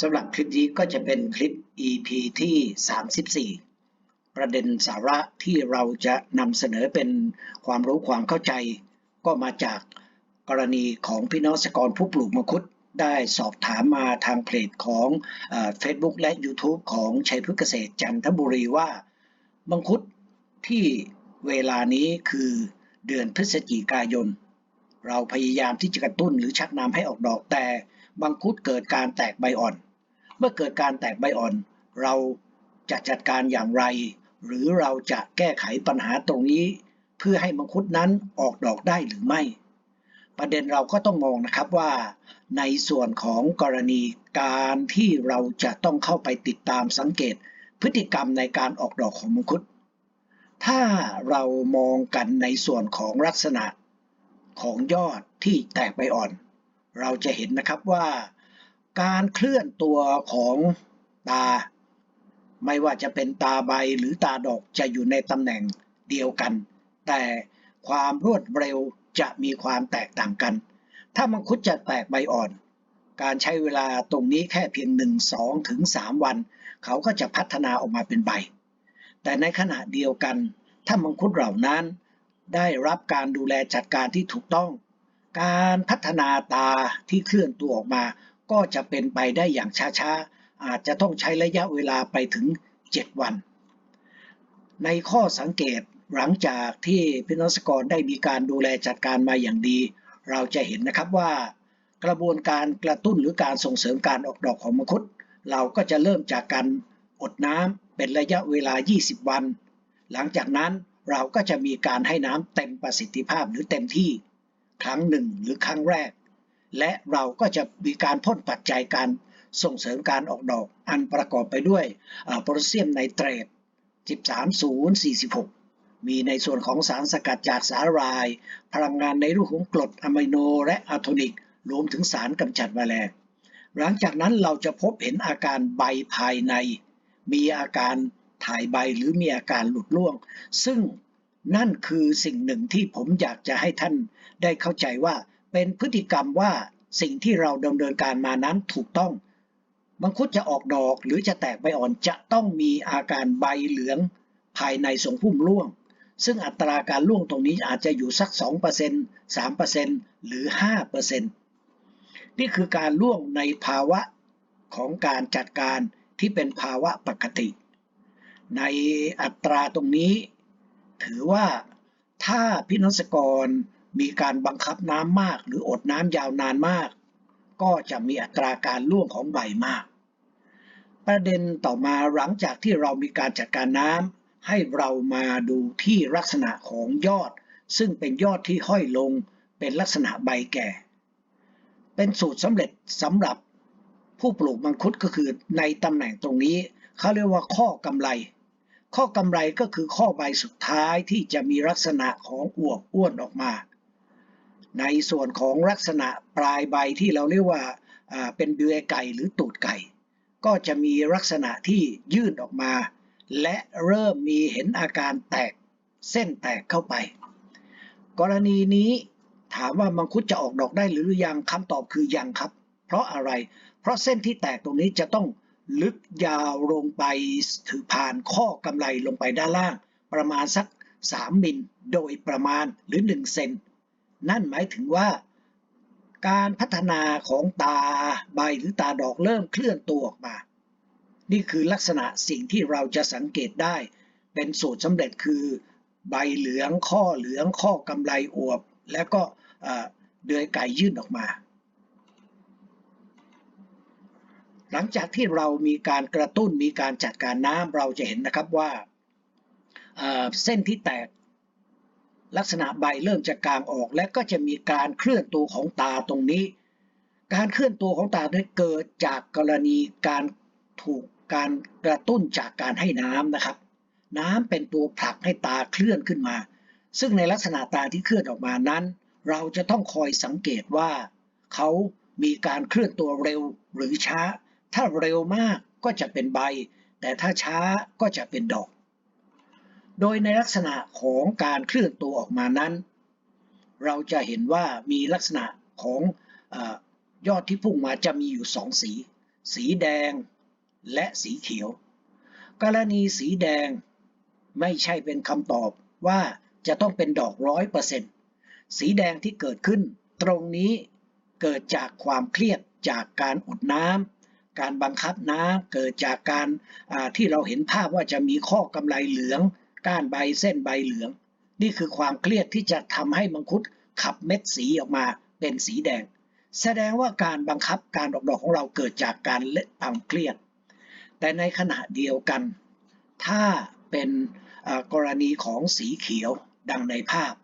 สำหรับคลิปนี้ก็จะเป็นคลิป EP ที่ 34 ประเด็นสาระที่เราจะนำเสนอเป็นความรู้ความเข้าใจ ก็มาจากกรณีของพี่น้องเกรผู้ปลูกมังคุดได้สอบถามมาทางเพจของเฟซบุ๊กและ YouTube ของชัยพฤกษเกษตรจันทบุรีว่ามังคุดที่เวลานี้คือเดือนพฤศจิกายน เราพยายามที่จะกระตุ้นหรือชักนำให้ออกดอกแต่มังคุดเกิดการแตกใบอ่อน เมื่อเกิดการแตกใบอ่อน เราจะจัดการอย่างไร หรือเราจะแก้ไขปัญหาตรงนี้ เพื่อให้มังคุดนั้นออกดอกได้หรือไม่ ประเด็นเราก็ต้องมองนะครับว่า ในส่วนของกรณีการที่เราจะต้องเข้าไปติดตามสังเกต พฤติกรรมในการออกดอกของมังคุด ถ้าเรามองกันในส่วนของลักษณะของยอดที่แตกใบอ่อน เราจะเห็นนะครับว่า การเคลื่อนตัวของตา ไม่ว่าจะเป็นตาใบหรือตาดอกจะอยู่ในตำแหน่งเดียวกัน แต่ความรวดเร็วจะมีความแตกต่างกัน ถ้ามังคุดจะแตกใบอ่อน การใช้เวลาตรงนี้แค่เพียง 1 2 ถึง 3 วัน เขาก็จะพัฒนาออกมาเป็นใบ แต่ในขณะเดียวกัน ถ้ามังคุดเหล่านั้น ได้รับการดูแลจัดการที่ถูกต้อง การพัฒนาตาที่เคลื่อนตัวออกมา ก็จะเป็นไปได้อย่างช้าๆ อาจจะต้องใช้ระยะเวลาไปถึง 7 วัน ในข้อสังเกตหลังจากที่พี่น้องสกรได้มีการดูแลจัดการมาอย่างดี เราจะเห็นนะครับว่ากระบวนการกระตุ้นหรือการส่งเสริมการออกดอกของมังคุด เราก็จะเริ่มจากการอดน้ำเป็นระยะเวลา 20 วัน หลังจากนั้นเราก็จะมีการให้น้ำเต็มประสิทธิภาพหรือเต็มที่ ครั้งหนึ่งหรือครั้งแรก และเราก็จะมีการพ่นปัจจัยการส่งเสริมการออกดอกอันประกอบไปด้วยโพแทสเซียมไนเตรต 13046 มีในส่วนของสารสกัดจากสาหร่าย พลังงานในรูปของกรดอะมิโนและอะโทนิก รวมถึงสารกำจัดแมลง หลังจากนั้นเราจะพบเห็นอาการใบภายใน มีอาการถ่ายใบหรือมีอาการหลุดร่วง ซึ่งนั่นคือสิ่งหนึ่งที่ผมอยากจะให้ท่านได้เข้าใจว่า เป็นพฤติกรรมว่าสิ่งที่เราดำเนินการมานั้นถูกต้อง มังคุดจะออกดอกหรือจะแตกใบอ่อนจะต้องมีอาการใบเหลืองภายในทรงพุ่มร่วง ซึ่งอัตราการร่วงตรงนี้อาจจะอยู่สัก 2% 3%หรือ 5%นี่คือการร่วงในภาวะของการจัดการที่เป็นภาวะปกติ ในอัตราตรงนี้ ถือว่าถ้าพี่น้องสกร มีการบังคับน้ำมาก หรืออดน้ำยาวนานมาก ก็จะมีอัตราการร่วงของใบมาก ประเด็นต่อมาหลังจากที่เรามีการจัดการน้ำให้เรามาดูที่ลักษณะของยอด ซึ่งเป็นยอดที่ห้อยลงเป็นลักษณะใบแก่ เป็นสูตรสำเร็จสำหรับผู้ปลูกมังคุดก็คือในตำแหน่งตรงนี้เขาเรียกว่าข้อกำไร ข้อกำไรก็คือข้อใบสุดท้ายที่จะมีลักษณะของอวบอ้วนออกมา ในส่วนของลักษณะปลายใบที่เราเรียกว่าเป็นเดือยไก่หรือตูดไก่ ก็จะมีลักษณะที่ยื่นออกมา และเริ่มมีเห็นอาการแตกเส้นแตกเข้าไป กรณีนี้ถามว่ามังคุดจะออกดอกได้หรือยังคำตอบคือยังครับ เพราะอะไร เพราะเส้นที่แตกตรงนี้จะต้องลึกยาวลงไปถือผ่านข้อกำไรลงไปด้านล่าง ประมาณสัก 3 มิลโดยประมาณหรือ 1 เซน นั่นหมายถึงว่าการพัฒนาของตาใบหรือตาดอกเริ่มเคลื่อนตัวออกมา นี่คือลักษณะสิ่งที่เราจะสังเกตได้ เป็นสูตรสำเร็จคือ ใบเหลืองข้อเหลืองข้อกำไลอวบ แล้วก็เดือยไก่ยื่นออกมา หลังจากที่เรามีการกระตุ้นมีการจัดการน้ำเราจะเห็นนะครับว่าเส้นที่แตก ลักษณะใบเริ่มจะกลางออกและก็จะมีการเคลื่อนตัวของตาตรงนี้ การเคลื่อนตัวของตานี้เกิดจากกรณีการถูกการกระตุ้นจากการให้น้ำนะครับ น้ำเป็นตัวผลักให้ตาเคลื่อนขึ้นมา ซึ่งในลักษณะตาที่เคลื่อนออกมานั้น เราจะต้องคอยสังเกตว่า เขามีการเคลื่อนตัวเร็วหรือช้า ถ้าเร็วมากก็จะเป็นใบ แต่ถ้าช้าก็จะเป็นดอก โดยในลักษณะของการเคลื่อนตัวออกมานั้น เราจะเห็นว่ามีลักษณะของอยอดที่พุ่งมาจะมีอยู่สองสี สีแดงและสีเขียว กรณีสีแดงไม่ใช่เป็นคำตอบว่าจะต้องเป็นดอกร้อยเปอร์เซ็นต์สีแดงที่เกิดขึ้น ตรงนี้เกิดจากความเครียดจากการอดน้ำการบังคับน้ำเกิดจากการที่เราเห็นภาพว่าจะมีข้อกำไรเหลือง ก้านใบเส้นใบเหลือง นี่คือความเครียดที่จะทำให้มังคุดขับเม็ดสีออกมาเป็นสีแดง แสดงว่าการบังคับการออกดอกของเราเกิดจากการเละความเครียด แต่ในขณะเดียวกัน ถ้าเป็นกรณีของสีเขียวดังในภาพ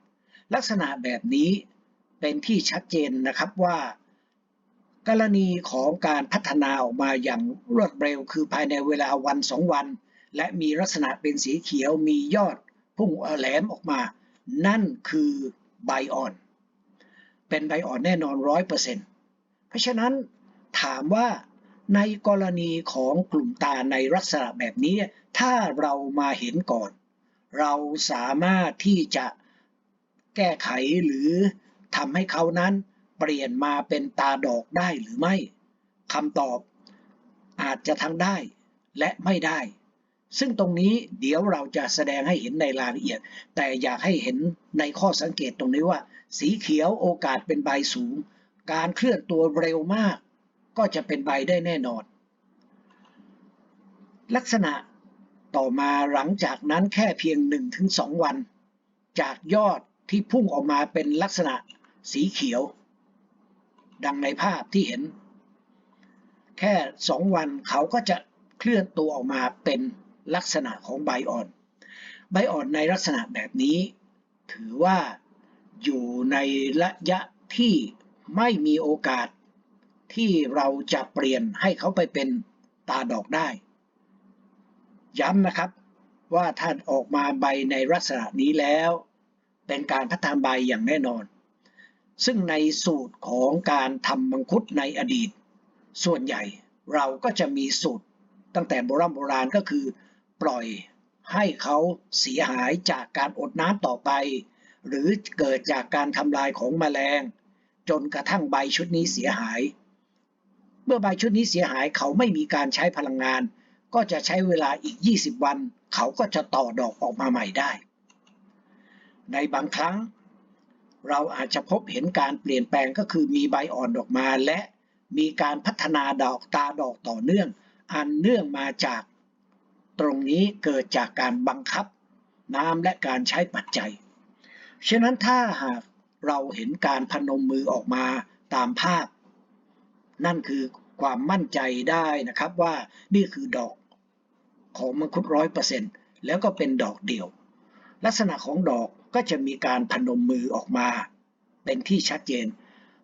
ลักษณะแบบนี้เป็นที่ชัดเจนนะครับว่า กรณีของการพัฒนาออกมาอย่างรวดเร็ว คือภายในเวลาวันสองวัน และมีลักษณะเป็นสีเขียวมียอดพุ่งแหลมออกมา นั่นคือใบอ่อน เป็นใบอ่อนแน่นอนร้อยเปอร์เซ็นต์เพราะฉะนั้นถามว่าในกรณีของกลุ่มตาในลักษณะแบบนี้ ถ้าเรามาเห็นก่อน เราสามารถที่จะแก้ไขหรือทำให้เขานั้นเปลี่ยนมาเป็นตาดอกได้หรือไม่คำตอบอาจจะทั้งได้และไม่ได้ ซึ่งตรงนี้เดี๋ยวเราจะแสดงให้เห็นในรายละเอียด แต่อยากให้เห็นในข้อสังเกตตรงนี้ว่า สีเขียวโอกาสเป็นใบสูง การเคลื่อนตัวเร็วมาก ก็จะเป็นใบได้แน่นอน ลักษณะต่อมาหลังจากนั้นแค่เพียง 1-2 วัน จากยอดที่พุ่งออกมาเป็นลักษณะสีเขียว ดังในภาพที่เห็น แค่สองวันเขาก็จะเคลื่อนตัวออกมาเป็น ลักษณะของใบอ่อนใบอ่อนในลักษณะแบบนี้ ถือว่าอยู่ในระยะที่ไม่มีโอกาสที่เราจะเปลี่ยนให้เขาไปเป็นตาดอกได้ ย้ำนะครับว่าถ้าออกมาใบในลักษณะนี้แล้ว เป็นการพัฒนาใบอย่างแน่นอน ซึ่งในสูตรของการทำมังคุดในอดีต ส่วนใหญ่เราก็จะมีสูตรตั้งแต่โบราณโบราณก็คือ ปล่อยให้เขาเสียหายจากการอดน้ำต่อไป หรือเกิดจากการทำลายของแมลง จนกระทั่งใบชุดนี้เสียหาย เมื่อใบชุดนี้เสียหายเขาไม่มีการใช้พลังงาน ก็จะใช้เวลาอีก 20 วัน เขาก็จะต่อดอกออกมาใหม่ได้ ในบางครั้ง เราอาจจะพบเห็นการเปลี่ยนแปลงก็คือมีใบอ่อนออกมาและมีการพัฒนาดอกตาดอกต่อเนื่อง อันเนื่องมาจาก ตรงนี้เกิดจากการบังคับน้ำและการใช้ปัจจัย ฉะนั้นถ้าหากเราเห็นการพนมมือออกมาตามภาพ นั่นคือความมั่นใจได้นะครับว่านี่คือดอกของมังคุดร้อยเปอร์เซ็นต์แล้วก็เป็นดอกเดี่ยว ลักษณะของดอกก็จะมีการพนมมือออกมา เป็นที่ชัดเจน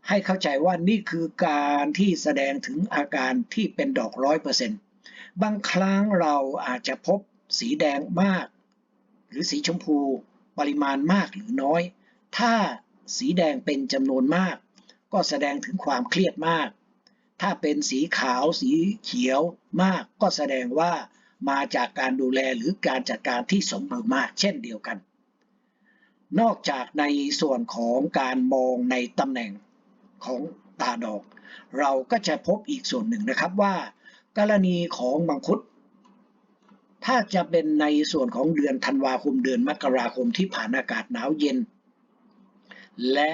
ให้เข้าใจว่านี่คือการที่แสดงถึงอาการที่เป็นดอกร้อยเปอร์เซ็นต์ บางครั้งเราอาจจะพบสีแดงมาก หรือสีชมพูปริมาณมากหรือน้อย ถ้าสีแดงเป็นจำนวนมาก ก็แสดงถึงความเครียดมาก ถ้าเป็นสีขาวสีเขียวมาก ก็แสดงว่ามาจากการดูแลหรือการจัดการที่สมบูรณ์มากเช่นเดียวกัน นอกจากในส่วนของการมองในตำแหน่งของตาดอก เราก็จะพบอีกส่วนหนึ่งนะครับว่า กรณีของมังคุด ถ้าจะเป็นในส่วนของเดือนธันวาคมเดือนมกราคมที่ผ่านอากาศหนาวเย็น และ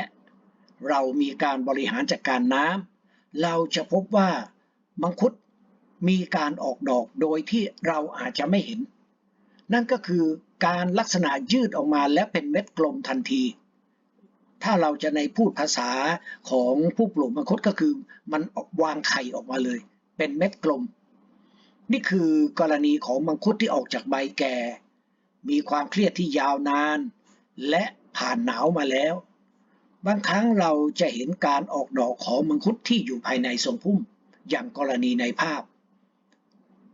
เรามีการบริหารจัดการน้ำเราจะพบว่ามังคุดมีการออกดอกโดยที่เราอาจจะไม่เห็น นั่นก็คือการลักษณะยืดออกมาและเป็นเม็ดกลมทันที ถ้าเราจะในพูดภาษาของผู้ปลูกมังคุดก็คือ มันออกวางไข่ออกมาเลย เป็นเม็ดกลม นี่คือกรณีของมังคุดที่ออกจากใบแก่ มีความเครียดที่ยาวนาน และผ่านหนาวมาแล้ว บางครั้งเราจะเห็นการออกดอกของมังคุดที่อยู่ภายในทรงพุ่ม อย่างกรณีในภาพ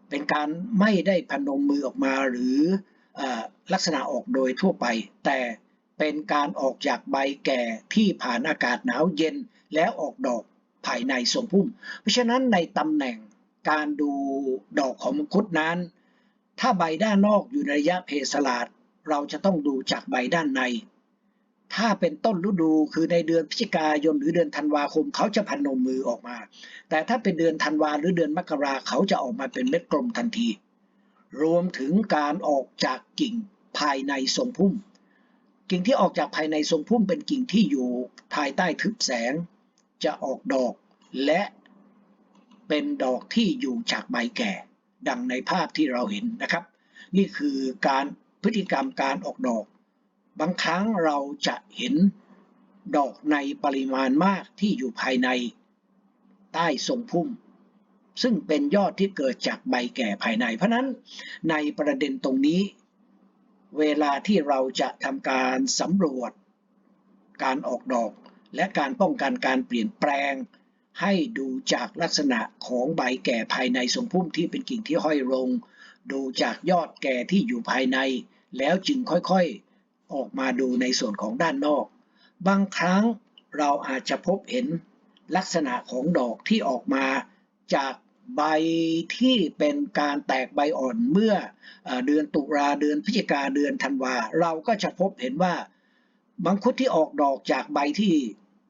เป็นการไม่ได้พนมมือออกมาหรือลักษณะออกโดยทั่วไป แต่เป็นการออกจากใบแก่ที่ผ่านอากาศหนาวเย็นแล้วออกดอก ภายในทรงพุ่ม เพราะฉะนั้นในตำแหน่งการดูดอกของมังคุดนั้น ถ้าใบด้านนอกอยู่ในระยะเพสลาดเราจะต้องดูจากใบด้านใน ถ้าเป็นต้นฤดูคือในเดือนพฤศจิกายนหรือเดือนธันวาคมเขาจะพันนมมือออกมา แต่ถ้าเป็นเดือนธันวาหรือเดือนมกราเขาจะออกมาเป็นเม็ดกลมทันที รวมถึงการออกจากกิ่งภายในทรงพุ่ม กิ่งที่ออกจากภายในทรงพุ่มเป็นกิ่งที่อยู่ภายใต้ทึบแสง จะออกดอก และเป็นดอกที่อยู่จากใบแก่ ดังในภาพที่เราเห็นนะครับ นี่คือการพฤติกรรมการออกดอก บางครั้งเราจะเห็นดอกในปริมาณมากที่อยู่ภายใน ใต้ทรงพุ่ม ซึ่งเป็นยอดที่เกิดจากใบแก่ภายใน เพราะนั้นในประเด็นตรงนี้ เวลาที่เราจะทำการสำรวจ การออกดอก และการป้องกันการเปลี่ยนแปลง ให้ดูจากลักษณะของใบแก่ภายในทรงพุ่มที่เป็นกิ่งที่ห้อยลง ดูจากยอดแก่ที่อยู่ภายใน แล้วจึงค่อยๆ ออกมาดูในส่วนของด้านนอก บางครั้งเราอาจจะพบเห็นลักษณะของดอกที่ออกมาจากใบที่เป็นการแตกใบอ่อนเมื่อเอ่อเดือนตุลาเดือนพฤศจิกาเดือนธันวา เราก็จะพบเห็นว่ามังคุดที่ออกดอกจากใบที่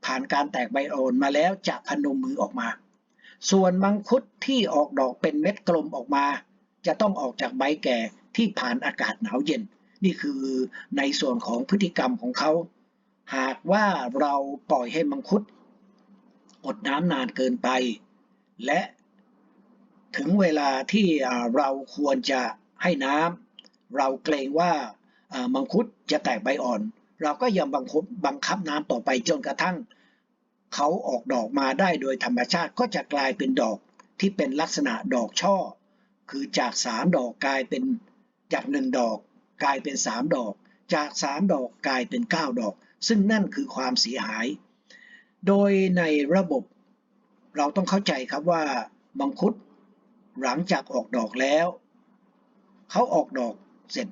ผ่านการแตกใบอ่อนมาแล้วจะพนมมือออกมา ส่วนมังคุดที่ออกดอกเป็นเม็ดกลมออกมา จะต้องออกจากใบแก่ที่ผ่านอากาศหนาวเย็น นี่คือในส่วนของพฤติกรรมของเขา หากว่าเราปล่อยให้มังคุดอดน้ำนานเกินไป และถึงเวลาที่เราควรจะให้น้ำเราเกรงว่ามังคุดจะแตกใบอ่อน เราก็ยังบังคับบังคับน้ำต่อไปจนกระทั่งเขาออกดอกมาได้โดยธรรมชาติก็จะกลายเป็นดอกที่เป็นลักษณะดอกช่อ คือจากสามดอกกลายเป็นจากหนึ่งดอก กลายเป็นสามดอก จากสามดอกกลายเป็นเก้าดอก ซึ่งนั่นคือความเสียหาย โดยในระบบเราต้องเข้าใจครับว่ามังคุดหลังจากออกดอกแล้ว เขาออกดอกเสร็จ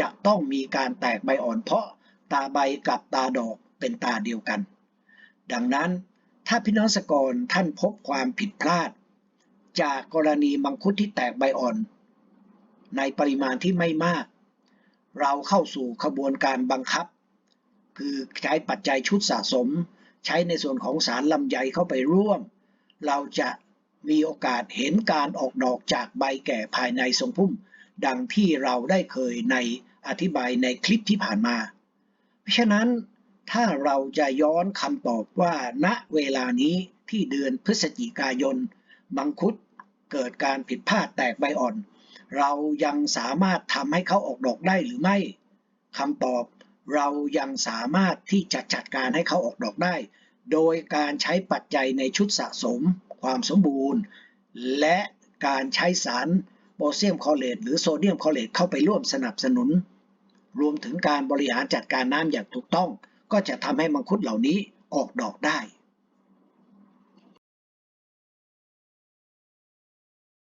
จะต้องมีการแตกใบอ่อนเพราะ ตาใบกับตาดอกเป็นตาเดียวกัน ดังนั้นถ้าพี่น้องสกรท่านพบความผิดพลาด จากกรณีมังคุดที่แตกใบอ่อน ในปริมาณที่ไม่มาก เราเข้าสู่ขบวนการบังคับ คือใช้ปัจจัยชุดสะสม ใช้ในส่วนของสารลำไยเข้าไปร่วม เราจะมีโอกาสเห็นการออกดอกจากใบแก่ภายในทรงพุ่ม ดังที่เราได้เคยในอธิบายในคลิปที่ผ่านมา เพราะฉะนั้นถ้าเราจะย้อนคำตอบว่าณเวลานี้ที่เดือนพฤศจิกายน มังคุดเกิดการผิดพลาดแตกใบอ่อน เรายังสามารถทำให้เขาออกดอกได้หรือไม่คำตอบเรายังสามารถที่จะจัดการให้เขาออกดอกได้ โดยการใช้ปัจจัยในชุดสะสม ความสมบูรณ์ และการใช้สารโพแทสเซียมคลอเรตหรือโซเดียมคลอเรตเข้าไปร่วมสนับสนุน รวมถึงการบริหารจัดการน้ำอย่างถูกต้อง ก็จะทำให้มังคุดเหล่านี้ออกดอกได้